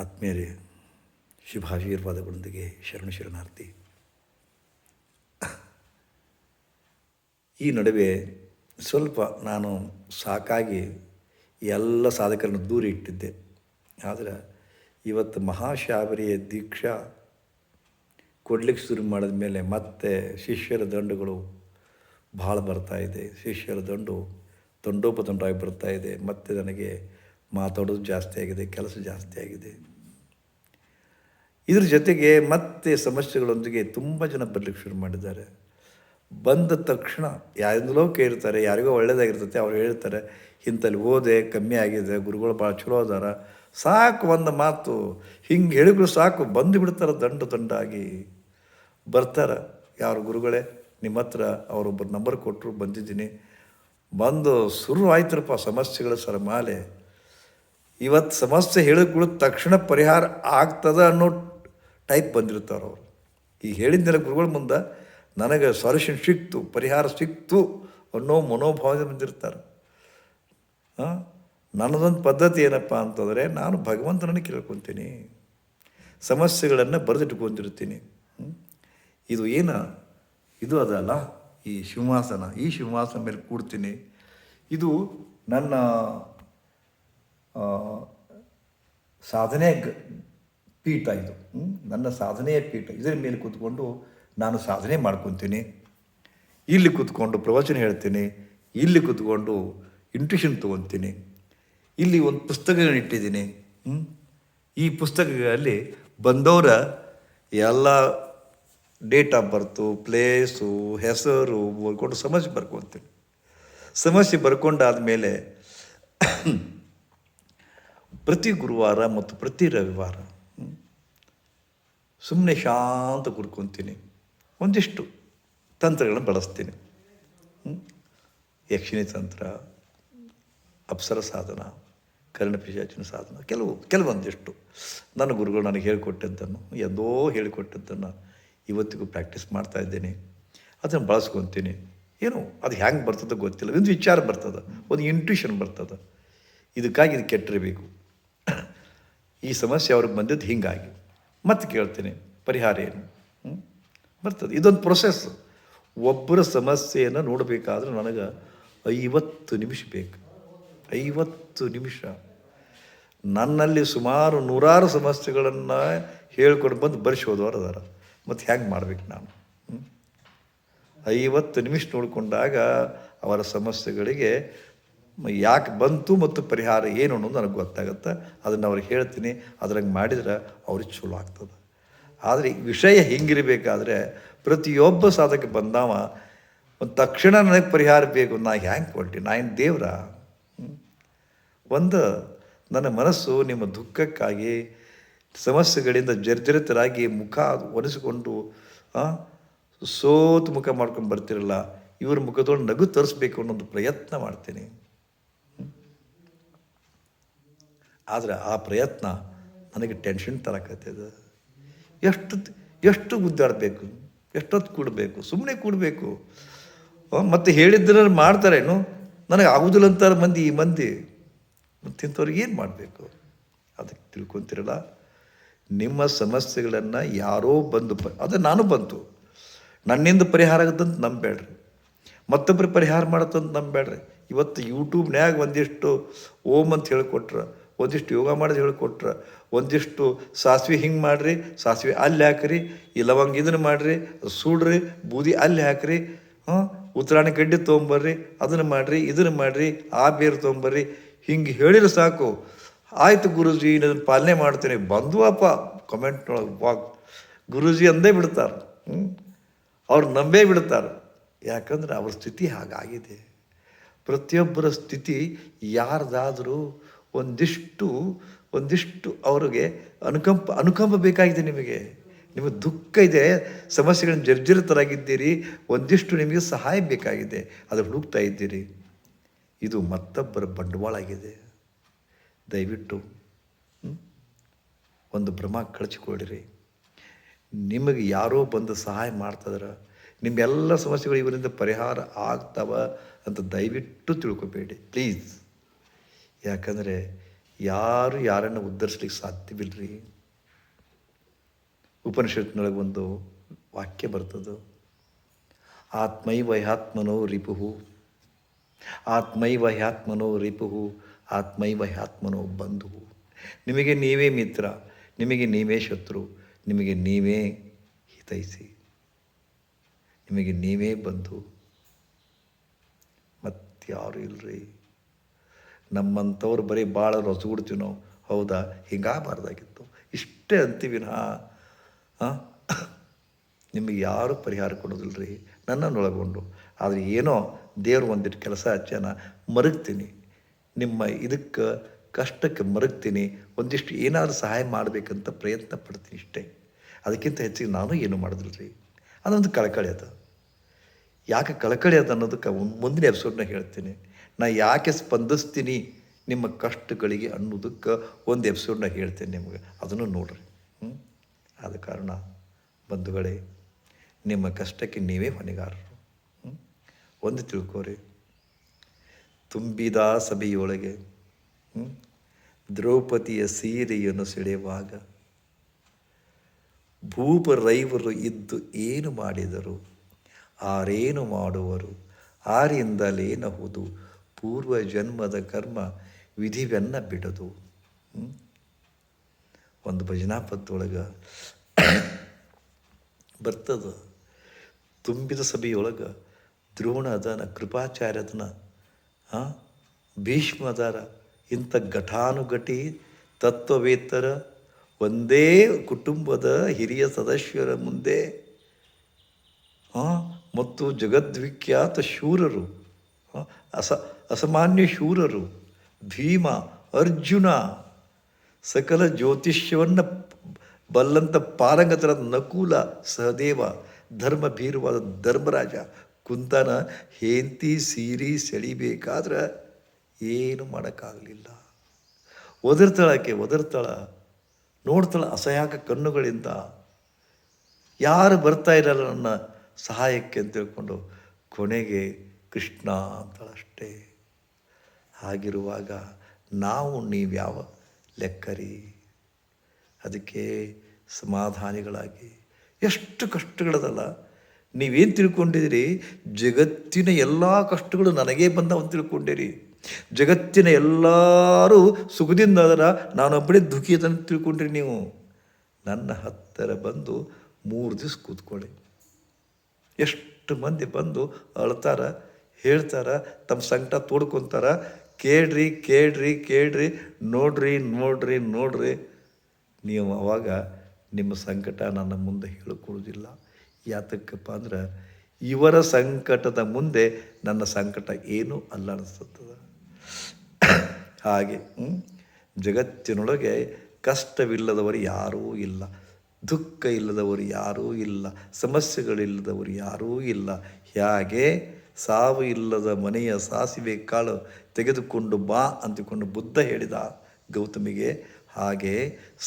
ಆತ್ಮೀಯರೇ, ಶುಭಾಶೀರ್ವಾದಗಳೊಂದಿಗೆ ಶರಣ ಶರಣಾರ್ಥಿ. ಈ ನಡುವೆ ಸ್ವಲ್ಪ ನಾನು ಸಾಕಾಗಿ ಎಲ್ಲ ಸಾಧಕರನ್ನು ದೂರ ಇಟ್ಟಿದ್ದೆ. ಆದರೆ ಇವತ್ತು ಮಹಾಶಾಬರಿಯ ದೀಕ್ಷಾ ಕೊಡ್ಲಿಕ್ಕೆ ಶುರು ಮಾಡಿದ ಮೇಲೆ ಮತ್ತೆ ಶಿಷ್ಯರ ದಂಡುಗಳು ಭಾಳ ಬರ್ತಾ ಇದೆ. ಶಿಷ್ಯರ ದಂಡು ದಂಡೋಪದಂಡಾಗಿ ಬರ್ತಾ ಇದೆ. ಮತ್ತು ನನಗೆ ಮಾತಾಡೋದು ಜಾಸ್ತಿ ಆಗಿದೆ, ಕೆಲಸ ಜಾಸ್ತಿ ಆಗಿದೆ. ಇದ್ರ ಜೊತೆಗೆ ಮತ್ತೆ ಸಮಸ್ಯೆಗಳೊಂದಿಗೆ ತುಂಬ ಜನ ಬರಲಿಕ್ಕೆ ಶುರು ಮಾಡಿದ್ದಾರೆ. ಬಂದ ತಕ್ಷಣ ಯಾರಿಂದಲೋ ಕೇಳ್ತಾರೆ, ಯಾರಿಗೋ ಒಳ್ಳೆಯದಾಗಿರ್ತೈತೆ ಅವ್ರು ಹೇಳ್ತಾರೆ ಇಂಥಲ್ಲಿ ಓದೆ, ಕಮ್ಮಿ ಆಗಿದೆ, ಗುರುಗಳು ಭಾಳ ಚಲೋ ಅದಾರ. ಸಾಕು ಒಂದು ಮಾತು, ಹಿಂಗೆ ಹೇಳಿದ್ರು ಸಾಕು, ಬಂದು ಬಿಡ್ತಾರೆ ದಂಡ ದಂಡಾಗಿ. ಬರ್ತಾರೆ, ಯಾರು ಗುರುಗಳೇ, ನಿಮ್ಮ ಹತ್ರ ಅವರೊಬ್ಬರು ನಂಬರ್ ಕೊಟ್ಟರು ಬಂದಿದ್ದೀನಿ. ಬಂದು ಶುರು ಆಯ್ತರಪ್ಪ ಸಮಸ್ಯೆಗಳ ಸರಮಾಲೆ. ಇವತ್ತು ಸಮಸ್ಯೆ ಹೇಳಿದ್ಗಳು ತಕ್ಷಣ ಪರಿಹಾರ ಆಗ್ತದ ಅನ್ನೋ ಟೈಪ್ ಬಂದಿರ್ತಾರೆ ಅವರು. ಈಗ ಹೇಳಿದ್ನೆಲ್ಲ ಗುರುಗಳ ಮುಂದೆ, ನನಗೆ ಸೊಲ್ಯೂಷನ್ ಸಿಕ್ತು, ಪರಿಹಾರ ಸಿಕ್ತು ಅನ್ನೋ ಮನೋಭಾವನೆ ಬಂದಿರ್ತಾರೆ. ಹಾಂ ನನ್ನದೊಂದು ಪದ್ಧತಿ ಏನಪ್ಪ ಅಂತಂದರೆ ನಾನು ಭಗವಂತನನ್ನು ಕೇಳ್ಕೊತೀನಿ. ಸಮಸ್ಯೆಗಳನ್ನು ಬರೆದಿಟ್ಕೊಂಡಿರ್ತೀನಿ. ಇದು ಏನು? ಇದು ಅದಲ್ಲ. ಈ ಸಿಂಹಾಸನ. ಈ ಸಿಂಹಾಸನ ಮೇಲೆ ಕೂಡ್ತೀನಿ. ಇದು ನನ್ನ ಸಾಧನೆ ಪೀಠ ಇದು? ನನ್ನ ಸಾಧನೆಯ ಪೀಠ. ಇದರ ಮೇಲೆ ಕೂತ್ಕೊಂಡು ನಾನು ಸಾಧನೆ ಮಾಡ್ಕೊತೀನಿ. ಇಲ್ಲಿ ಕೂತ್ಕೊಂಡು ಪ್ರವಚನ ಹೇಳ್ತೀನಿ. ಇಲ್ಲಿ ಕೂತ್ಕೊಂಡು ಇಂಟ್ಯೂಷನ್ ತೊಗೊತೀನಿ. ಇಲ್ಲಿ ಒಂದು ಹ್ಮ್? ಈ ಪುಸ್ತಕಗಳಲ್ಲಿ ಬಂದವರ ಎಲ್ಲ ಡೇಟ್ ಆಫ್ ಬರ್ತು, ಪ್ಲೇಸು, ಹೆಸರು ಬರ್ಕೊಂಡು ಸಮಸ್ಯೆ ಬರ್ಕೊತೀನಿ. ಸಮಸ್ಯೆ ಬರ್ಕೊಂಡಾದಮೇಲೆ ಪ್ರತಿ ಗುರುವಾರ ಮತ್ತು ಪ್ರತಿ ರವಿವಾರ ಸುಮ್ಮನೆ ಶಾಂತ ಕುಡ್ಕೊತೀನಿ. ಒಂದಿಷ್ಟು ತಂತ್ರಗಳನ್ನು ಬಳಸ್ತೀನಿ? ಯಕ್ಷಿಣಿ ತಂತ್ರ, ಅಪ್ಸರ ಸಾಧನ ಕರ್ಣಪಿಶಾಚಿನ ಸಾಧನ, ಕೆಲವು, ಕೆಲವೊಂದಿಷ್ಟು. ನನ್ನ ಗುರುಗಳು ನನಗೆ ಹೇಳಿಕೊಟ್ಟಿದ್ದನ್ನು ಎಂದೋ ಹೇಳಿಕೊಟ್ಟಿದ್ದನ್ನು ಇವತ್ತಿಗೂ ಪ್ರಾಕ್ಟೀಸ್ ಮಾಡ್ತಾ ಇದ್ದೀನಿ. ಅದನ್ನು ಬಳಸ್ಕೊತೀನಿ. ಏನು, ಅದು ಹ್ಯಾಂಗೆ ಬರ್ತದೆ ಗೊತ್ತಿಲ್ಲ. ಒಂದು ವಿಚಾರ ಬರ್ತದೆ, ಒಂದು ಇಂಟ್ಯೂಷನ್ ಬರ್ತದೆ. ಇದಕ್ಕಾಗಿ ಇದು ಕೆಟ್ಟಿರಬೇಕು ಈ ಸಮಸ್ಯೆ ಅವ್ರಿಗೆ ಬಂದಿದ್ದು ಹಿಂಗಾಗಿ. ಮತ್ತೆ ಕೇಳ್ತೀನಿ ಪರಿಹಾರ ಏನು? ಬರ್ತದೆ. ಇದೊಂದು ಪ್ರೊಸೆಸ್ ಒಬ್ಬರ ಸಮಸ್ಯೆಯನ್ನು ನೋಡಬೇಕಾದ್ರೆ ನನಗೆ ಐವತ್ತು ನಿಮಿಷ ಬೇಕು. ಐವತ್ತು ನಿಮಿಷ. ನನ್ನಲ್ಲಿ ಸುಮಾರು ನೂರಾರು ಸಮಸ್ಯೆಗಳನ್ನು ಹೇಳ್ಕೊಂಡು ಬಂದು ಬರೆಸೋದವ್ರು ಅದಾರ. ಮತ್ತು ಹ್ಯಾಂಗೆ ಮಾಡ್ಬೇಕು ನಾನು? ಐವತ್ತು ನಿಮಿಷ ನೋಡಿಕೊಂಡಾಗ ಅವರ ಸಮಸ್ಯೆಗಳಿಗೆ ಯಾಕೆ ಬಂತು ಮತ್ತು ಪರಿಹಾರ ಏನು ಅನ್ನೋದು ನನಗೆ ಗೊತ್ತಾಗುತ್ತೆ. ಅದನ್ನು ಅವ್ರಿಗೆ ಹೇಳ್ತೀನಿ. ಅದ್ರಂಗೆ ಮಾಡಿದ್ರೆ ಅವ್ರಿಗೆ ಚಲೋ ಆಗ್ತದೆ. ಆದರೆ ವಿಷಯ ಹಿಂಗಿರಬೇಕಾದ್ರೆ ಪ್ರತಿಯೊಬ್ಬ ಸಾಧಕ ಬಂದವ, ಒಂದು ತಕ್ಷಣ ನನಗೆ ಪರಿಹಾರ ಬೇಕು ನಾ ಹ್ಯಾಂಗೆ ಕೊಟ್ಟು ನಾ ಏನು ದೇವ್ರ? ಒಂದು ನನ್ನ ಮನಸ್ಸು ನಿಮ್ಮ ದುಃಖಕ್ಕಾಗಿ, ಸಮಸ್ಯೆಗಳಿಂದ ಜರ್ಜರಿತರಾಗಿ ಮುಖ ಒರೆಸಿಕೊಂಡು ಸೋತು ಮುಖ ಮಾಡ್ಕೊಂಡು ಬರ್ತಿರಲ್ಲ, ಇವ್ರ ಮುಖದೊಳಗೆ ನಗು ತರಿಸ್ಬೇಕು ಅನ್ನೋದು ಪ್ರಯತ್ನ ಮಾಡ್ತೀನಿ. ಆದರೆ ಆ ಪ್ರಯತ್ನ ನನಗೆ ಟೆನ್ಷನ್ ತರಕತ್ತದ ಎಷ್ಟು ಎಷ್ಟು ಗುದ್ದಾಡಬೇಕು, ಎಷ್ಟೊತ್ತು ಕೂಡಬೇಕು ಸುಮ್ಮನೆ ಕೂಡಬೇಕು. ಮತ್ತು ಹೇಳಿದ್ದನ್ನು ಮಾಡ್ತಾರೇನು ನನಗೆ ಆಗುದಿಲ್ಲ ಅಂತಾರೆ ಮಂದಿ, ಈ ಮಂದಿ. ಮತ್ತು ಇಂಥವ್ರಿಗೆ ಏನು ಮಾಡಬೇಕು? ಅದಕ್ಕೆ ತಿಳ್ಕೊತಿರಲ್ಲ, ನಿಮ್ಮ ಸಮಸ್ಯೆಗಳನ್ನು ಯಾರೋ ಬಂದು ಪ, ಅದು ನಾನು ಬಂತು. ನನ್ನಿಂದ ಪರಿಹಾರ ಆಗುತ್ತಂತ ನಂಬೇಡ್ರಿ ಮತ್ತೊಬ್ಬರು ಪರಿಹಾರ ಮಾಡತ್ತಂತ ನಂಬೇಡ್ರಿ ಇವತ್ತು ಯೂಟ್ಯೂಬ್ನ್ಯಾಗ ಒಂದಿಷ್ಟು ಓಮ್ ಅಂತ ಹೇಳಿಕೊಟ್ರ ಒಂದಿಷ್ಟು ಯೋಗ ಮಾಡೋದು ಹೇಳಿಕೊಟ್ರ. ಒಂದಿಷ್ಟು ಸಾಸಿವೆ ಹಿಂಗೆ ಮಾಡಿರಿ, ಸಾಸಿವೆ ಅಲ್ಲಿ ಹಾಕ್ರಿ, ಈ ಲವಂಗ ಇದನ್ನು ಮಾಡಿರಿ ಸುಡ್ರಿ, ಬೂದಿ ಅಲ್ಲಿ ಹಾಕ್ರಿ ಹಾಂ ಉತ್ತರಾಣಿ ಗಡ್ಡೆ ತೊಗೊಂಬರ್ರಿ, ಅದನ್ನು ಮಾಡಿರಿ, ಇದನ್ನು ಮಾಡಿರಿ, ಆ ಬೇರು ತೊಗೊಂಬರ್ರಿ, ಹಿಂಗೆ ಹೇಳಿದ್ರೆ ಸಾಕು. ಆಯಿತು ಗುರುಜಿ ನನ್ನ ಪಾಲನೆ ಮಾಡ್ತೀನಿ. ಬಂದ್ವಪ್ಪ ಕಮೆಂಟ್ನೊಳಗೆ ವಾ ಗುರುಜಿ ಅಂದೇ ಬಿಡ್ತಾರೆ, ಹ್ಞೂ, ಅವ್ರು ನಂಬೇ ಬಿಡ್ತಾರೆ. ಯಾಕಂದ್ರೆ ಅವ್ರ ಸ್ಥಿತಿ ಹಾಗಾಗಿದೆ. ಪ್ರತಿಯೊಬ್ಬರ ಸ್ಥಿತಿ ಯಾರ್ದಾದರೂ ಒಂದಿಷ್ಟು ಒಂದಿಷ್ಟು ಅವ್ರಿಗೆ ಅನುಕಂಪ ಅನುಕಂಪ ಬೇಕಾಗಿದೆ ನಿಮಗೆ. ನಿಮಗೆ ದುಃಖ ಇದೆ, ಸಮಸ್ಯೆಗಳನ್ನು ಜರ್ಜರಿತರಾಗಿದ್ದೀರಿ, ಒಂದಿಷ್ಟು ನಿಮಗೆ ಸಹಾಯ ಬೇಕಾಗಿದೆ. ಅದು ಹುಡುಕ್ತಾ ಇದ್ದೀರಿ. ಇದು ಮತ್ತೊಬ್ಬರ ಬಂಡವಾಳ ಆಗಿದೆ. ದಯವಿಟ್ಟು ಒಂದು ಭ್ರಮ ಕಳಚಿಕೊಳ್ಳಿರಿ. ನಿಮಗೆ ಯಾರೋ ಬಂದು ಸಹಾಯ ಮಾಡ್ತದಾರ ನಿಮ್ಮೆಲ್ಲ ಸಮಸ್ಯೆಗಳು ಇವರಿಂದ ಪರಿಹಾರ ಆಗ್ತಾವ ಅಂತ ದಯವಿಟ್ಟು ತಿಳ್ಕೊಬೇಡಿ. ಪ್ಲೀಸ್. ಯಾಕಂದರೆ ಯಾರು ಯಾರನ್ನು ಉದ್ಧರಿಸ್ಲಿಕ್ಕೆ ಸಾಧ್ಯವಿಲ್ಲರಿ ಉಪನಿಷತ್ನೊಳಗೆ ಒಂದು ವಾಕ್ಯ ಬರ್ತದೆ. ಆತ್ಮೈ ವಹ್ಯಾತ್ಮನೋ ರಿಪುಹು. ಆತ್ಮೈ ವಹ್ಯಾತ್ಮನೋ ರಿಪುಹು ಆತ್ಮೈ ವಹ್ಯಾತ್ಮನೋ ಬಂಧು ನಿಮಗೆ ನೀವೇ ಮಿತ್ರ, ನಿಮಗೆ ನೀವೇ ಶತ್ರು, ನಿಮಗೆ ನೀವೇ ಹಿತೈಸಿ ನಿಮಗೆ ನೀವೇ ಬಂಧು. ಮತ್ತಾರು ಇಲ್ರಿ? ನಮ್ಮಂಥವ್ರು ಬರೀ ಭಾಳ ರಸಗುಡ್ತೀವಿ ನಾವು. ಹೌದಾ? ಹಿಂಗಾಗಬಾರ್ದಾಗಿತ್ತು. ಇಷ್ಟೇ ಅಂತೀವಿ ನಾ. ಹಾಂ ನಿಮಗೆ ಯಾರು ಪರಿಹಾರ ಕೊಡೋದಿಲ್ಲ ರೀ ನನ್ನನ್ನು ಒಳಗೊಂಡು ಆದರೆ ಏನೋ ದೇವ್ರು ಒಂದಿಟ್ಟು ಕೆಲಸ ಹಚ್ಚಾನ, ಮರಗ್ತೀನಿ. ನಿಮ್ಮ ಇದಕ್ಕೆ, ಕಷ್ಟಕ್ಕೆ ಮರಗ್ತೀನಿ. ಒಂದಿಷ್ಟು ಏನಾದರೂ ಸಹಾಯ ಮಾಡಬೇಕಂತ ಪ್ರಯತ್ನ ಪಡ್ತೀನಿ ಇಷ್ಟೇ. ಅದಕ್ಕಿಂತ ಹೆಚ್ಚಿಗೆ ನಾನು ಏನು ಮಾಡೋದಿಲ್ಲ ರೀ ಅದೊಂದು ಕಳಕಳಿ ಅದ. ಯಾಕೆ ಕಳಕಳಿ ಅದ ಅನ್ನೋದಕ್ಕೆ ಮುಂದಿನ ಎಪಿಸೋಡ್ನ ಹೇಳ್ತೀನಿ. ನಾ ಯಾಕೆ ಸ್ಪಂದಿಸ್ತೀನಿ ನಿಮ್ಮ ಕಷ್ಟಗಳಿಗೆ ಅನ್ನೋದಕ್ಕೆ ಒಂದು ಎಪಿಸೋಡ್ನ ಹೇಳ್ತೇನೆ ನಿಮಗೆ. ಅದನ್ನು ನೋಡ್ರಿ. ಹ್ಞೂ ಆದ ಕಾರಣ ಬಂಧುಗಳೇ, ನಿಮ್ಮ ಕಷ್ಟಕ್ಕೆ ನೀವೇ ಹೊಣೆಗಾರರು? ಒಂದು ತಿಳ್ಕೋರಿ. ತುಂಬಿದ ಸಭೆಯೊಳಗೆ? ದ್ರೌಪದಿಯ ಸೀರೆಯನ್ನು ಸೆಳೆಯುವಾಗ ಭೂಪರೈವರು ಇದ್ದು ಏನು ಮಾಡಿದರು? ಆರೇನು ಮಾಡುವರು? ಆರಿಂದಲೇನಹುದು ಪೂರ್ವ ಜನ್ಮದ ಕರ್ಮ ವಿಧಿವೆನ್ನ ಬಿಡದು. ಒಂದು ಭಜನಾ ಪದೊಳಗೆ ಬರ್ತದ. ತುಂಬಿದ ಸಭೆಯೊಳಗೆ ದ್ರೋಣದನ ಕೃಪಾಚಾರ್ಯದನ ಭೀಷ್ಮದರ ಇಂಥ ಘಟಾನುಘಟಿ ತತ್ವವೇತ್ತರ ಒಂದೇ ಕುಟುಂಬದ ಹಿರಿಯ ಸದಸ್ಯರ ಮುಂದೆ ಮತ್ತು ಜಗದ್ವಿಖ್ಯಾತ ಶೂರರು. ಅಸ ಅಸಾಮಾನ್ಯ ಶೂರರು, ಭೀಮ, ಅರ್ಜುನ, ಸಕಲ ಜ್ಯೋತಿಷ್ಯವನ್ನು ಬಲ್ಲಂತ ಪಾರಂಗತರ ನಕುಲ ಸಹದೇವ, ಧರ್ಮ ಭೀರುವಾದ ಧರ್ಮರಾಜ, ಕುಂತನ ಹೇಂತಿ ಸೀರಿ ಸೆಳಿಬೇಕಾದ್ರೆ ಏನು ಮಾಡೋಕ್ಕಾಗಲಿಲ್ಲ. ಒದರ್ತಾಳಕ್ಕೆ ಒದರ್ತಾಳ, ನೋಡ್ತಾಳ ಅಸಹಾಯಕ ಕಣ್ಣುಗಳಿಂದ ಯಾರು ಬರ್ತಾ ಇರಲ್ಲ ನನ್ನ ಸಹಾಯಕ್ಕೆ ಅಂತ ತಿಳ್ಕೊಂಡು, ಕೊನೆಗೆ ಕೃಷ್ಣ ಅಂತಾಳಷ್ಟೇ ಹಾಗಿರುವಾಗ ನಾವು ನೀವ್ಯಾವ ಲೆಕ್ಕರಿ? ಅದಕ್ಕೆ ಸಮಾಧಾನಿಗಳಾಗಿ. ಎಷ್ಟು ಕಷ್ಟಗಳದಲ್ಲ. ನೀವೇನು ತಿಳ್ಕೊಂಡಿದ್ದೀರಿ? ಜಗತ್ತಿನ ಎಲ್ಲ ಕಷ್ಟಗಳು ನನಗೇ ಬಂದವಂತ ತಿಳ್ಕೊಂಡಿರಿ. ಜಗತ್ತಿನ ಎಲ್ಲರೂ ಸುಖದಿಂದ ಅದರ ನಾನೊಬ್ಬಳೇ ದುಃಖಿ ಅಂತ ತಿಳ್ಕೊಂಡ್ರಿ ನೀವು. ನನ್ನ ಹತ್ತಿರ ಬಂದು ಮೂರು ದಿವಸ ಕೂತ್ಕೊಳ್ಳಿ. ಎಷ್ಟು ಮಂದಿ ಬಂದು ಅಳ್ತಾರ, ಹೇಳ್ತಾರ ತಮ್ಮ ಸಂಕಟ ತೋಡ್ಕೊತಾರ ಕೇಳ್ರಿ ಕೇಳ್ರಿ ಕೇಳ್ರಿ, ನೋಡ್ರಿ ನೋಡ್ರಿ ನೋಡ್ರಿ. ನೀವು ಅವಾಗ ನಿಮ್ಮ ಸಂಕಟ ನನ್ನ ಮುಂದೆ ಹೇಳಿಕೊಡೋದಿಲ್ಲ ಯಾತಕ್ಕಪ್ಪ ಅಂದ್ರೆ ಇವರ ಸಂಕಟದ ಮುಂದೆ ನನ್ನ ಸಂಕಟ ಏನೂ ಅಲ್ಲ ಅನಿಸ್ತದ ಹಾಗೆ? ಜಗತ್ತಿನೊಳಗೆ ಕಷ್ಟವಿಲ್ಲದವರು ಯಾರೂ ಇಲ್ಲ. ದುಃಖ ಇಲ್ಲದವರು ಯಾರೂ ಇಲ್ಲ. ಸಮಸ್ಯೆಗಳಿಲ್ಲದವರು ಯಾರೂ ಇಲ್ಲ. ಹೇಗೆ ಸಾವು ಇಲ್ಲದ ಮನೆಯ ಸಾಸಿವೆ ಕಾಳು ತೆಗೆದುಕೊಂಡು ಬಾ ಅಂತಿಕೊಂಡು ಬುದ್ಧ ಹೇಳಿದ ಗೌತಮಿಗೆ ಹಾಗೆ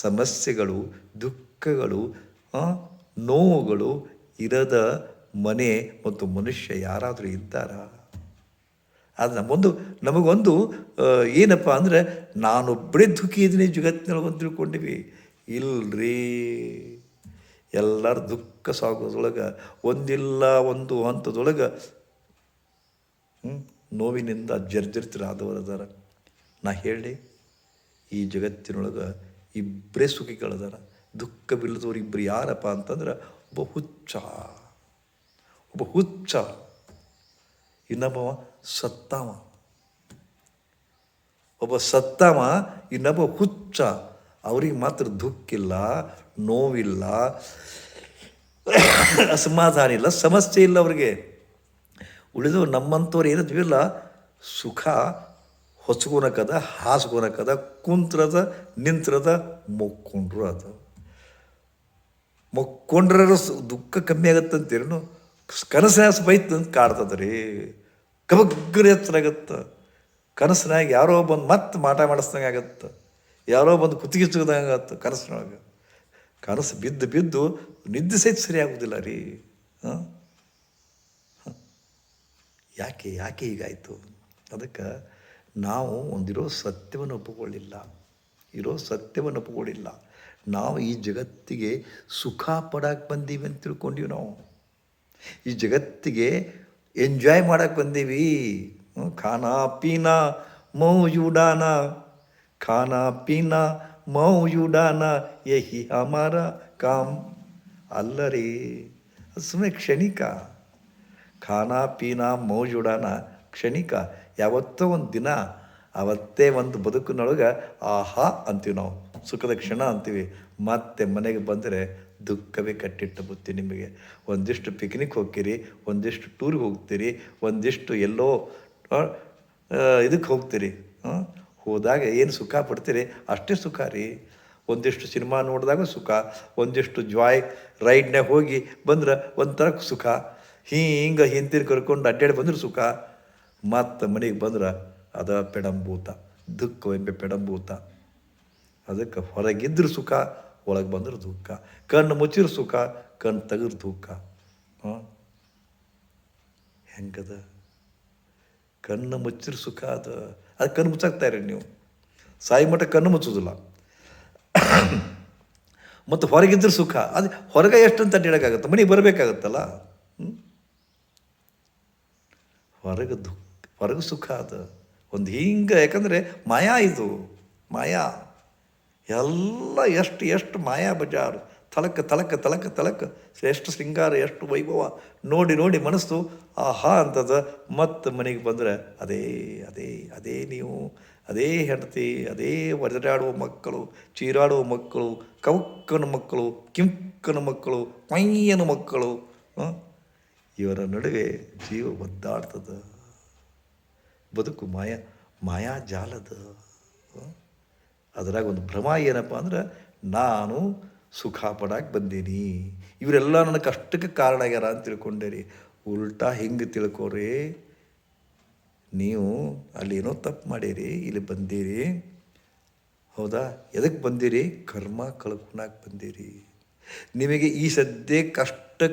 ಸಮಸ್ಯೆಗಳು ದುಃಖಗಳು ನೋವುಗಳು ಇರದ ಮನೆ ಮತ್ತು ಮನುಷ್ಯ ಯಾರಾದರೂ ಇದ್ದಾರಾ? ಅದು ನಮಗೊಂದು ಆ, ಏನಪ್ಪ ಅಂದರೆ ನಾನೊಬ್ಬಳೇ ದುಃಖಿ ಇದ್ದೀನಿ ಜಗತ್ತಿನಲ್ಲಿ ಅಂತ ತಿಳ್ಕೊಂಡಿವಿ ಇಲ್ರಿ. ಎಲ್ಲರ ದುಃಖ ಸಾಗೋದ್ರೊಳಗೆ ಒಂದಿಲ್ಲ ಒಂದು ಹಂತದೊಳಗೆ ಹ್ಮ್, ನೋವಿನಿಂದ ಜರ್ಜರಿತರಾದವರು ಅದಾರ. ನಾ ಹೇಳಿ ಈ ಜಗತ್ತಿನೊಳಗೆ ಇಬ್ಬರೇ ಸುಖಿಗಳದಾರ. ದುಃಖವಿಲ್ಲದವ್ರು ಇಬ್ಬರು ಯಾರಪ್ಪ ಅಂತಂದ್ರೆ ಒಬ್ಬ ಹುಚ್ಚ ಒಬ್ಬ ಹುಚ್ಚ ಇನ್ನೊಬ್ಬವ ಸತ್ತಾವ. ಒಬ್ಬ ಸತ್ತಾವ, ಇನ್ನೊಬ್ಬ ಹುಚ್ಚ. ಅವ್ರಿಗೆ ಮಾತ್ರ ದುಃಖಿಲ್ಲ, ನೋವಿಲ್ಲ, ಅಸಮಾಧಾನ ಇಲ್ಲ, ಸಮಸ್ಯೆ ಇಲ್ಲ ಅವ್ರಿಗೆ. ಉಳಿದವು ನಮ್ಮಂಥವ್ರು ಏನಿದ್ವಿಲ್ಲ ಸುಖ ಹೊಚ್ಕೊನಕದ ಹಾಸ್ಕೊನಕದ ಕುಂತ್ರದ, ನಿಂತ್ರದ ಮೊಕ್ಕೊಂಡ್ರು ಅದು. ಮೊಕ್ಕೊಂಡ್ರ ದುಃಖ ಕಮ್ಮಿ ಆಗತ್ತಂತೀರೇನು ಕನಸಿನಾಗ ಬೈತು ಅಂತ ಕಾಡ್ತದ ರೀ. ಕಬಗ್ಗರ ಎತ್ತರ ಆಗತ್ತ ಕನಸಿನಾಗ ಯಾರೋ ಬಂದು ಮತ್ತೆ ಮಾಟ ಮಾಡಿಸ್ದಂಗೆ ಆಗತ್ತೆ. ಯಾರೋ ಬಂದು ಕುತ್ತಿಗೆ ಚುಗ್ದಂಗೆ ಆಗತ್ತೆ ಕನಸಿನೊಳಗೆ. ಕನಸು ಬಿದ್ದು ಬಿದ್ದು ನಿದ್ದೆ ಸಹಿತ ಸರಿ ಆಗೋದಿಲ್ಲ ರೀ. ಹಾಂ? ಯಾಕೆ ಯಾಕೆ ಹೀಗಾಯಿತು ಅದಕ್ಕೆ ನಾವು ಒಂದಿರೋ ಸತ್ಯವನ್ನು ಒಪ್ಪಿಕೊಳ್ಳಿಲ್ಲ. ಇರೋ ಸತ್ಯವನ್ನು ಒಪ್ಪಿಕೊಳ್ಳಿಲ್ಲ. ನಾವು ಈ ಜಗತ್ತಿಗೆ ಸುಖ ಪಡಕ್ಕೆ ಬಂದೀವಿ ಅಂತ ತಿಳ್ಕೊಂಡೀವಿ ನಾವು. ಈ ಜಗತ್ತಿಗೆ ಎಂಜಾಯ್ ಮಾಡಕ್ಕೆ ಬಂದೀವಿ. ಖಾನಾ ಪೀನಾ ಮೌಜುಡಾನ ಖಾನಾ ಪೀನಾ ಮೌಜುಡಾನ ಯಹಿ ಅಮರ ಕಾಮ್. ಅಲ್ಲ ರೀ ಅದು ಸುಮ್ಮನೆ ಕ್ಷಣಿಕ. ಖಾನಾ ಪೀನಾ ಮೌಜುಡಾನ ಕ್ಷಣಿಕ, ಯಾವತ್ತೋ ಒಂದು ದಿನ ಅವತ್ತೇ ಒಂದು ಬದುಕಿನೊಳಗೆ ಆಹಾ ಅಂತೀವಿ ನಾವು, ಸುಖದ ಕ್ಷಣ ಅಂತೀವಿ. ಮತ್ತೆ ಮನೆಗೆ ಬಂದರೆ ದುಃಖವೇ ಕಟ್ಟಿಟ್ಟ ಬುತ್ತಿ ನಿಮಗೆ. ಒಂದಿಷ್ಟು ಪಿಕ್ನಿಕ್ ಹೋಗ್ತೀರಿ, ಒಂದಿಷ್ಟು ಟೂರಿಗೆ ಹೋಗ್ತೀರಿ, ಒಂದಿಷ್ಟು ಎಲ್ಲೋ ಇದಕ್ಕೆ ಹೋಗ್ತೀರಿ? ಹೋದಾಗ ಏನು ಸುಖ ಪಡ್ತೀರಿ? ಅಷ್ಟೇ ಸುಖ ರೀ. ಒಂದಿಷ್ಟು ಸಿನಿಮಾ ನೋಡಿದಾಗ ಸುಖ, ಒಂದಿಷ್ಟು ಜಾಯ್ ರೈಡ್ನಾಗ ಹೋಗಿ ಬಂದ್ರೆ ಒಂಥರ ಸುಖ. ಹಿಂಗೆ ಹಿಂತಿರು ಕರ್ಕೊಂಡು ಅಡ್ಡಾಡಿ ಬಂದ್ರೆ ಸುಖ. ಮತ್ತು ಮನೆಗೆ ಬಂದ್ರೆ ಅದ ದುಃಖ ದುಃಖವೆಂಬ ಪೆಡಂಭೂತ. ಅದಕ್ಕೆ ಹೊರಗಿದ್ರೆ ಸುಖ, ಒಳಗೆ ಬಂದ್ರೆ ದುಃಖ. ಕಣ್ಣು ಮುಚ್ಚಿದ್ರೆ ಸುಖ ಕಣ್ಣು ತೆಗೆದ್ರೆ ದುಃಖ. ಹೆಂಗದ? ಕಣ್ಣು ಮುಚ್ಚಿದ್ರೆ ಸುಖ ಅದ. ಅದು ಕಣ್ಣು ಮುಚ್ಚಾಕ್ತಾ ಇರಿ ನೀವು. ಸಾಯಿ ಮಠ ಕಣ್ಣು ಮುಚ್ಚೋದಿಲ್ಲ. ಮತ್ತು ಹೊರಗಿದ್ರೆ ಸುಖ. ಅದು ಹೊರಗೆ ಎಷ್ಟು ಅಂತ ಅಡ್ಡಾಡಕ್ಕಾಗತ್ತೆ ಮನೆಗೆ ಬರಬೇಕಾಗತ್ತಲ್ಲ? ಹೊರಗೆ ದುಃಖ, ಹೊರಗೆ ಸುಖ ಅದು ಒಂದು ಹಿಂಗೆ, ಯಾಕಂದರೆ ಮಾಯಾ ಇದು, ಮಾಯಾ. ಎಲ್ಲ ಎಷ್ಟು ಎಷ್ಟು ಮಾಯಾ ಬಜಾರ್. ತಲಕ ತಲಕ ತಲಕ ತಲಕ ಎಷ್ಟು ಶೃಂಗಾರ, ಎಷ್ಟು ವೈಭವ. ನೋಡಿ ನೋಡಿ ಮನಸ್ಸು, ಆಹಾ ಅಂತದ. ಮತ್ತು ಮನೆಗೆ ಬಂದರೆ, ಅದೇ ಅದೇ ಅದೇ ನೀವು, ಅದೇ ಹೆಂಡತಿ, ಅದೇ ಒದರಾಡುವ ಮಕ್ಕಳು, ಚೀರಾಡುವ ಮಕ್ಕಳು, ಕವಕ್ಕನ ಮಕ್ಕಳು, ಕಿಂಕನ ಮಕ್ಕಳು ಕೊಯ್ಯನ ಮಕ್ಕಳು? ಇವರ ನಡುವೆ ಜೀವ ಒದ್ದಾಡ್ತದ. ಬದುಕು ಮಾಯಾ, ಮಾಯಾಜಾಲದ. ಅದರಾಗ ಒಂದು ಭ್ರಮ ಏನಪ್ಪ ಅಂದ್ರೆ, ನಾನು ಸುಖ ಪಡಕ್ಕೆ ಬಂದೀನಿ. ಇವರೆಲ್ಲ ನನ್ನ ಕಷ್ಟಕ್ಕೆ ಕಾರಣ ಆಗ್ಯಾರ ಅಂತ ತಿಳ್ಕೊಂಡೇರಿ. ಉಲ್ಟಾ ಹಿಂಗೆ ತಿಳ್ಕೊರಿ. ನೀವು ಅಲ್ಲಿ ಏನೋ ತಪ್ಪು ಮಾಡೀರಿ, ಇಲ್ಲಿ ಬಂದೀರಿ. ಹೌದಾ? ಎದಕ್ಕೆ ಬಂದಿರಿ? ಕರ್ಮ ಕಳ್ಕೊಳಕ್ಕೆ ಬಂದಿರಿ. ನಿಮಗೆ ಈ ಸದ್ಯ ಕಷ್ಟ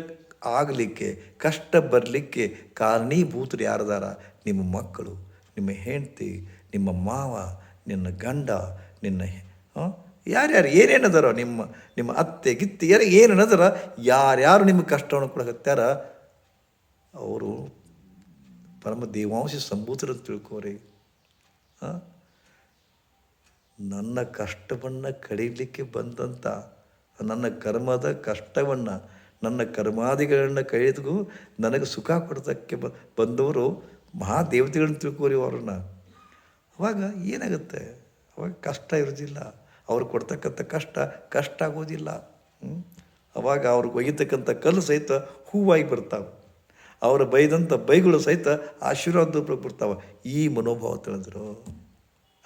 ಆಗಲಿಕ್ಕೆ, ಕಷ್ಟ ಬರಲಿಕ್ಕೆ ಕಾರಣೀಭೂತರು ಯಾರದಾರ? ನಿಮ್ಮ ಮಕ್ಕಳು, ನಿಮ್ಮ ಹೆಂಡತಿ, ನಿಮ್ಮ ಮಾವ, ನಿನ್ನ ಗಂಡ, ನಿನ್ನ? ಯಾರ್ಯಾರು, ಏನೇನದಾರ ನಿಮ್ಮ ನಿಮ್ಮ ಅತ್ತೆ, ಗಿತ್ತೆ, ಯಾರು ಏನೇನದಾರ, ಯಾರ್ಯಾರು ನಿಮಗೆ ಕಷ್ಟವನ್ನು ಕೊಡಕತ್ತಾರ ಅವರು ಪರಮ ದೇವಾಂಶ ಸಂಭೂತರು ತಿಳ್ಕೋರಿ. ನನ್ನ ಕಷ್ಟವನ್ನು ಕಳೀಲಿಕ್ಕೆ ಬಂದಂಥ ನನ್ನ ಕರ್ಮದ ಕಷ್ಟವನ್ನು ನನ್ನ ಕರ್ಮಾದಿಗಳನ್ನು ಕೈದು ನನಗೆ ಸುಖ ಕೊಡ್ತಕ್ಕೆ ಬ, ಬಂದವರು ಮಹಾದೇವತೆಗಳನ್ನ ತಿಳ್ಕೋರಿ ಅವ್ರನ್ನ. ಅವಾಗ ಏನಾಗುತ್ತೆ? ಅವಾಗ ಕಷ್ಟ ಇರೋದಿಲ್ಲ. ಅವ್ರು ಕೊಡ್ತಕ್ಕಂಥ ಕಷ್ಟ ಕಷ್ಟ ಆಗೋದಿಲ್ಲ? ಅವಾಗ ಅವ್ರಿಗೆ ಒಯ್ಯತಕ್ಕಂಥ ಕಲ್ಲು ಸಹಿತ ಹೂವಾಗಿ ಬರ್ತಾವೆ. ಅವ್ರು ಬೈದಂಥ ಬೈಗಳು ಸಹಿತ ಆಶೀರ್ವಾದ ರೂಪಕ್ಕೆ ಬರ್ತಾವೆ. ಈ ಮನೋಭಾವ ತಿಳಿದ್ರು.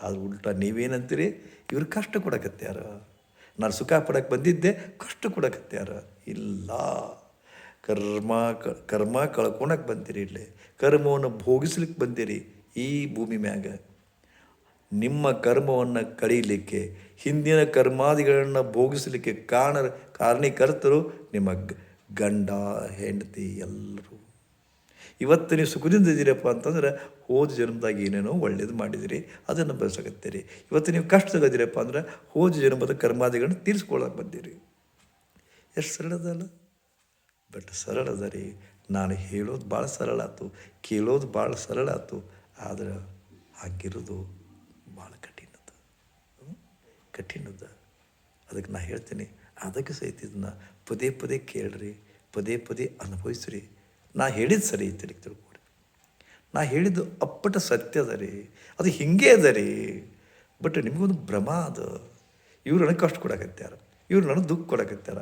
ಆದ್ರೆ ಉಲ್ಟಾ ನೀವೇನಂತೀರಿ? ಇವ್ರು ಕಷ್ಟ ಕೊಡಕತ್ಯಾರ ನಾನು ಸುಖ ಪಡೋಕ್ಕೆ ಬಂದಿದ್ದೆ, ಕಷ್ಟ ಕೊಡಕತ್ಯಾರ ಇಲ್ಲ. ಕರ್ಮ ಕರ್ಮ ಕಳ್ಕೊಳಕ್ಕೆ ಬಂದಿರಿ ಇಲ್ಲಿ. ಕರ್ಮವನ್ನು ಭೋಗಿಸ್ಲಿಕ್ಕೆ ಬಂದಿರಿ ಈ ಭೂಮಿ ಮ್ಯಾಗ. ನಿಮ್ಮ ಕರ್ಮವನ್ನು ಕಳೀಲಿಕ್ಕೆ, ಹಿಂದಿನ ಕರ್ಮಾದಿಗಳನ್ನು ಭೋಗಿಸಲಿಕ್ಕೆ ಕಾರಣ ಕಾರಣೀಕರ್ತರು ನಿಮ್ಮ ಗಂಡ, ಹೆಂಡತಿ ಎಲ್ಲರೂ. ಇವತ್ತು ನೀವು ಸುಖದಿಂದ ಇದ್ದೀರಪ್ಪ ಅಂತಂದ್ರೆ ಹೋದ ಜನ್ಮದಾಗ ಏನೇನೋ ಒಳ್ಳೇದು ಮಾಡಿದಿರಿ, ಅದನ್ನು ಬೆಳೆಸಕತ್ತೀರಿ. ಇವತ್ತು ನೀವು ಕಷ್ಟದಾಗದಿರಪ್ಪ ಅಂದ್ರೆ ಹೋದ ಜನ್ಮದ ಕರ್ಮಾದಿಗಳನ್ನ ತೀರಿಸ್ಕೊಳ್ಳೋಕೆ ಬಂದಿರಿ. ಎಷ್ಟು ಸರಳದಲ್ಲ ಬಟ್ ಸರಳದ ರೀ. ನಾನು ಹೇಳೋದು ಭಾಳ ಸರಳ ಆಯ್ತು ಕೇಳೋದು ಭಾಳ ಸರಳ ಆಯ್ತು ಆದರೆ ಹಾಗಿರೋದು ಭಾಳ ಕಠಿಣದ? ಕಠಿಣದ. ಅದಕ್ಕೆ ನಾ ಹೇಳ್ತೀನಿ, ಅದಕ್ಕೆ ಸಹಿತ ಇದನ್ನು ಪದೇ ಪದೇ ಕೇಳ್ರಿ, ಪದೇ ಪದೇ ಅನುಭವಿಸ್ರಿ. ನಾ ಹೇಳಿದ್ದು ಸರಿ ತಿರುಗಿ ತಿಳ್ಕೊಡಿ ನಾ ಹೇಳಿದ್ದು ಅಪ್ಪಟ ಸತ್ಯ ಅದ ರೀ, ಅದು ಹಿಂಗೆ ಅದ ರೀ. ಬಟ್ ನಿಮಗೊಂದು ಭ್ರಮ ಅದ. ಇವ್ರು ನನಗೆ ಕಷ್ಟ ಕೊಡಕತ್ಯಾರ ಇವ್ರು ನನಗೆ ದುಃಖ ಕೊಡಕತ್ಯಾರ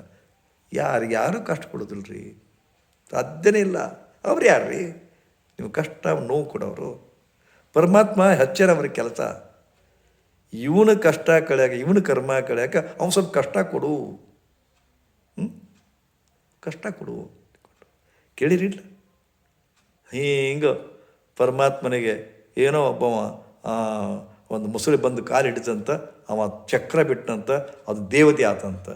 ಯಾರು? ಯಾರು ಕಷ್ಟ ಕೊಡೋದಿಲ್ಲ ರೀ? ಸಾಧ್ಯನೇ ಇಲ್ಲ. ಅವ್ರು ಯಾರು ರೀ? ನೀವು ಕಷ್ಟ, ನೋವು ಕೊಡೋರು. ಪರಮಾತ್ಮ ಹೆಚ್ಚರ ಅವ್ರ ಕೆಲಸ. ಇವನ ಕಷ್ಟ ಕಳ್ಯಾಕ, ಇವನ ಕರ್ಮ ಕಳ್ಯಾಕ ಅವ್ನು ಸ್ವಲ್ಪ ಕಷ್ಟ ಕೊಡು. ಕಷ್ಟ ಕೊಡು. ಕೇಳಿರಿಲ್ಲ ಹಿಂಗೆ ಪರಮಾತ್ಮನಿಗೆ ಏನೋ ಒಬ್ಬವ ಒಂದು ಮುಸುಳಿ ಬಂದು ಕಾಲು ಅವ ಚಕ್ರ ಬಿಟ್ಟಂತ, ಅದು ದೇವತೆ ಆತಂತ.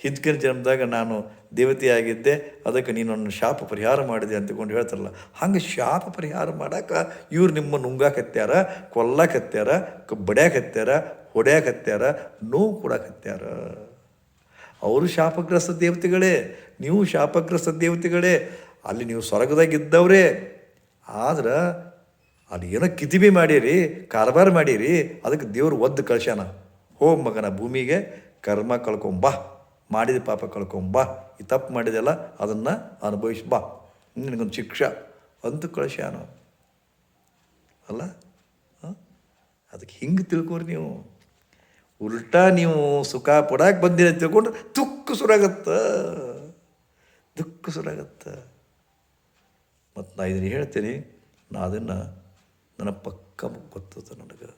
ಹಿಂದಿನ ಜನ್ಮದಾಗ ನಾನು ದೇವತೆಯಾಗಿದ್ದೆ ಅದಕ್ಕೆ ನೀನು ನನ್ನ ಶಾಪ ಪರಿಹಾರ ಮಾಡಿದೆ ಅಂತಕೊಂಡು ಹೇಳ್ತಾರಲ್ಲ. ಹಂಗೆ ಶಾಪ ಪರಿಹಾರ ಮಾಡೋಕೆ ಇವ್ರು ನಿಮ್ಮ ನುಂಗಾಕತ್ಯಾರ ಕೊಲ್ಲಾಕತ್ಯಾರ ಬಡ್ಯಾಕತ್ಯಾರ ಹೊಡ್ಯಾಕತ್ಯಾರ ನೋವು ಕೊಡಾಕತ್ಯಾರ ಅವರು ಶಾಪಗ್ರಸ್ತ ದೇವತೆಗಳೇ, ನೀವು ಶಾಪಗ್ರಸ್ತ ದೇವತೆಗಳೇ ಅಲ್ಲಿ ನೀವು ಸ್ವರ್ಗದಾಗಿದ್ದವರೇ ಆದ್ರೆ ಅಲ್ಲಿ ಏನೋ ಕಿತಿಬಿ ಮಾಡೀರಿ ಕಾರ್ಬಾರ್ ಮಾಡೀರಿ, ಅದಕ್ಕೆ ದೇವ್ರು ಒದ್ದು ಕಳ್ಸ್ಯಾನ. ಹೋಗ್ ಮಗನ ಭೂಮಿಗೆ ಕರ್ಮ ಕಳ್ಕೊಂಬಾ ಮಾಡಿದ ಪಾಪ ಕಳ್ಕೊಂಬಾ ಈ ತಪ್ಪು ಮಾಡಿದೆಲ್ಲ ಅದನ್ನು ಅನುಭವಿಸಿ ಬಾ. ನಿನಗೊಂದು ಶಿಕ್ಷ ಅಂತ ಕಳ್ಸ್ಯಾನ. ಅಲ್ಲ? ಹಾಂ? ಅದಕ್ಕೆ ಹಿಂಗೆ ತಿಳ್ಕೊರಿ ನೀವು. ಉಲ್ಟಾ ನೀವು ಸುಖ ಪಡಾಕ್ ಬಂದಿರ ತಿಳ್ಕೊಂಡ್ರೆ ದುಃಖ ಸುರಾಗತ್ತ. ದುಃಖ ಸುರಾಗತ್ತ. ಮತ್ತು ನಾ ಇದನ್ನು ಹೇಳ್ತೀನಿ, ನಾ ಅದನ್ನು ನನ್ನ ಪಕ್ಕ ಗೊತ್ತದ ನನಗೆ.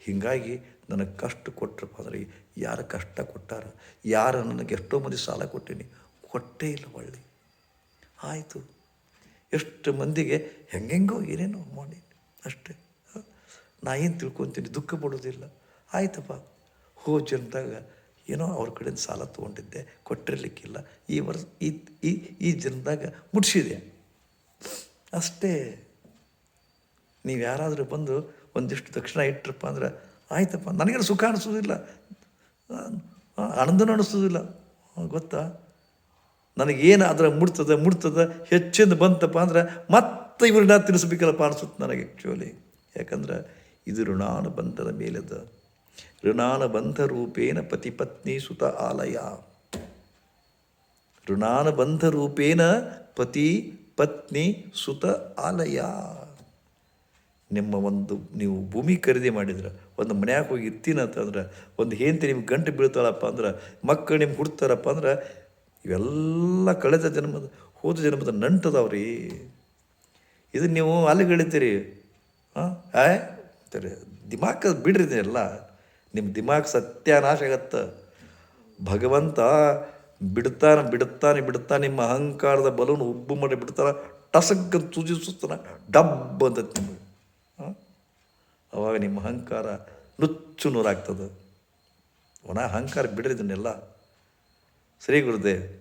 ಹೀಗಾಗಿ ನನಗೆ ಕಷ್ಟ ಕೊಟ್ಟರಪ್ಪ ಅಂದರೆ ಯಾರು ಕಷ್ಟ ಕೊಟ್ಟಾರ, ಯಾರು ನನಗೆ ಎಷ್ಟೋ ಮಂದಿ ಸಾಲ ಕೊಟ್ಟೀನಿ, ಕೊಟ್ಟೇ ಇಲ್ಲ ಒಳ್ಳೆ. ಆಯಿತು. ಎಷ್ಟು ಮಂದಿಗೆ ಹೆಂಗೆಂಗೋ ಏನೇನೋ ಮಾಡಿ ಅಷ್ಟೇ? ನಾ ಏನು ತಿಳ್ಕೊತೀನಿ, ದುಃಖ ಪಡೋದಿಲ್ಲ. ಆಯ್ತಪ್ಪ. ಹೋ ಜನ್ದಾಗ ಏನೋ ಅವ್ರ ಕಡೆಯಿಂದ ಸಾಲ ತೊಗೊಂಡಿದ್ದೆ, ಕೊಟ್ಟಿರಲಿಕ್ಕಿಲ್ಲ. ಈ ವರ್ಷ ಈ ಈ ಜನ್ದಾಗ ಮುಟ್ಸಿದೆ. ಅಷ್ಟೇ ನೀವು ಯಾರಾದರೂ ಬಂದು ಒಂದಿಷ್ಟು ದಕ್ಷಿಣ ಇಟ್ಟರಪ್ಪ ಅಂದ್ರೆ, ಆಯ್ತಪ್ಪ, ನನಗೇನು ಸುಖ ಅನಿಸೋದಿಲ್ಲ. ಆನಂದನೂ ಅನಿಸೋದಿಲ್ಲ. ಗೊತ್ತಾ? ನನಗೇನು ಅದರ ಮುಡ್ತದೆ ಮುಡ್ತದೆ, ಹೆಚ್ಚಿಂದ ಬಂತಪ್ಪ ಅಂದ್ರೆ, ಮತ್ತೆ ಇವ್ರನ್ನ ತಿನ್ನಿಸ್ಬೇಕಲ್ಲಪ್ಪ ಅನಿಸುತ್ತೆ ನನಗೆ ಆ್ಯಕ್ಚುಲಿ ಯಾಕಂದ್ರೆ, ಇದು ಋಣಾನುಬಂಧದ ಮೇಲದ ಋಣಾನುಬಂಧ ರೂಪೇಣ ಪತಿಪತ್ನಿ ಸುತ ಆಲಯ. ಋಣಾನುಬಂಧ ರೂಪೇಣ ಪತಿ ಪತ್ನಿ ಸುತ ಆಲಯ. ನಿಮ್ಮ ಒಂದು ನೀವು ಭೂಮಿ ಖರೀದಿ ಮಾಡಿದ್ರೆ, ಒಂದು ಮನ್ಯಾಗ ಹೋಗಿ ಇರ್ತೀನಿ ಅಂತಂದ್ರೆ ಒಂದು ಹೆಂಡತಿ ನಿಮ್ಗೆ ಗಂಟು ಬೀಳ್ತಾಳಪ್ಪ ಅಂದ್ರೆ ಮಕ್ಕಳು ನಿಮ್ಗೆ ಹುಡ್ತಾರಪ್ಪ ಅಂದ್ರೆ, ಇವೆಲ್ಲ ಕಳೆದ ಜನ್ಮದ, ಹೋದ ಜನ್ಮದ ನಂಟದವ್ರಿ. ಇದು ನೀವು ಅಲ್ಲಿಗಳಿತೀರಿ ಹಾಂ ಆಯ್ ಅಂತಾರೆ, ದಿಮಾಕ್ ಬಿಡ್ರಿ ಎಲ್ಲ ನಿಮ್ಮ ದಿಮಾಕ್ ಸತ್ಯಾನಾಶ ಆಗತ್ತೆ. ಭಗವಂತ ಬಿಡ್ತಾನೆ ಬಿಡುತ್ತಾನೆ ಬಿಡುತ್ತಾನೆ ನಿಮ್ಮ ಅಹಂಕಾರದ ಬಲೂನ್ ಉಬ್ಬು ಮಾಡಿ ಬಿಡ್ತಾನೆ. ಟಸಕ್ ಸೂಚಿಸುತ್ತಾನೆ ಡಬ್ ಅಂತ ಹಾಂ? ಅವಾಗ ನಿಮ್ಮ ಅಹಂಕಾರ ನುಚ್ಚು ನೂರಾಗ್ತದೆ. ಒಣ ಅಹಂಕಾರ ಬಿಡ್ರಿ ಇದನ್ನೆಲ್ಲ ಶ್ರೀ ಗುರುದೇವ್